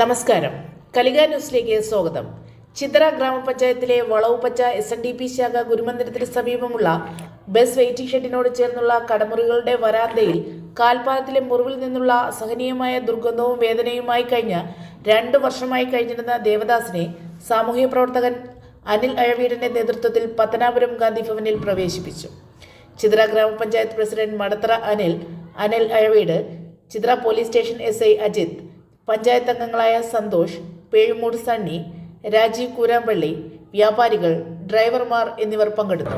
നമസ്കാരം. കലിക ന്യൂസിലേക്ക് സ്വാഗതം. ചിത്ര ഗ്രാമപഞ്ചായത്തിലെ Valavupacha S N D P ശാഖ ഗുരുമന്ദിരത്തിന് സമീപമുള്ള ബസ് വെയിറ്റിംഗ് ഷെഡിനോട് ചേർന്നുള്ള കടമുറികളുടെ വരാന്തയിൽ കാൽപാലത്തിലെ മുറിവിൽ നിന്നുള്ള സഹനീയമായ ദുർഗന്ധവും വേദനയുമായി കഴിഞ്ഞ രണ്ട് വർഷമായി കഴിഞ്ഞിരുന്ന ദേവദാസിനെ സാമൂഹ്യ പ്രവർത്തകൻ അനിൽ അഴവീടിന്റെ നേതൃത്വത്തിൽ പത്തനാപുരം ഗാന്ധി ഭവനിൽ പ്രവേശിപ്പിച്ചു. ചിത്ര ഗ്രാമപഞ്ചായത്ത് president Madathara Anil Anil Azhaveedu Chithra police station S I Ajith panchayat അംഗങ്ങളായ സന്തോഷ് പേഴുമൂട് സണ്ണി രാജീവ് കൂരാമ്പള്ളി വ്യാപാരികൾ ഡ്രൈവർമാർ എന്നിവർ പങ്കെടുത്തു.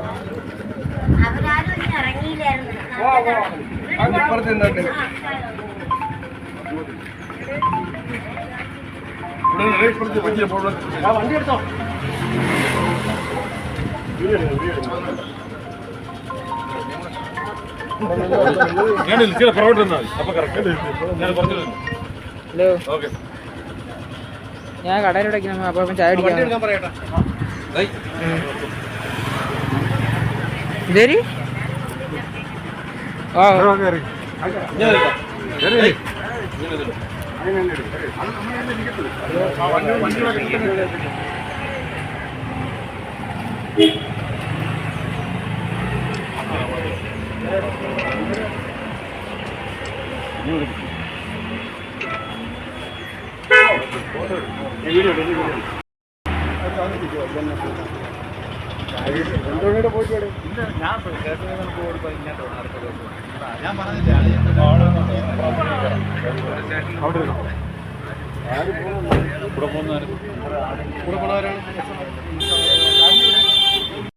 വണ്ടി ഞാൻ ചില പുറകോട്ട് വന്നാൽ അപ്പൊ കറക്റ്റ് ഞാൻ കുറച്ച് ഹലോ ഓക്കെ ഞാൻ കടയിലൂടെ അപ്പോൾ അപ്പം ചായ അടിക്കാം പറയട്ടെ. ഇതേരി? ആ ഞാൻ എടുക്കാം കൂടെ പോണവരാണ്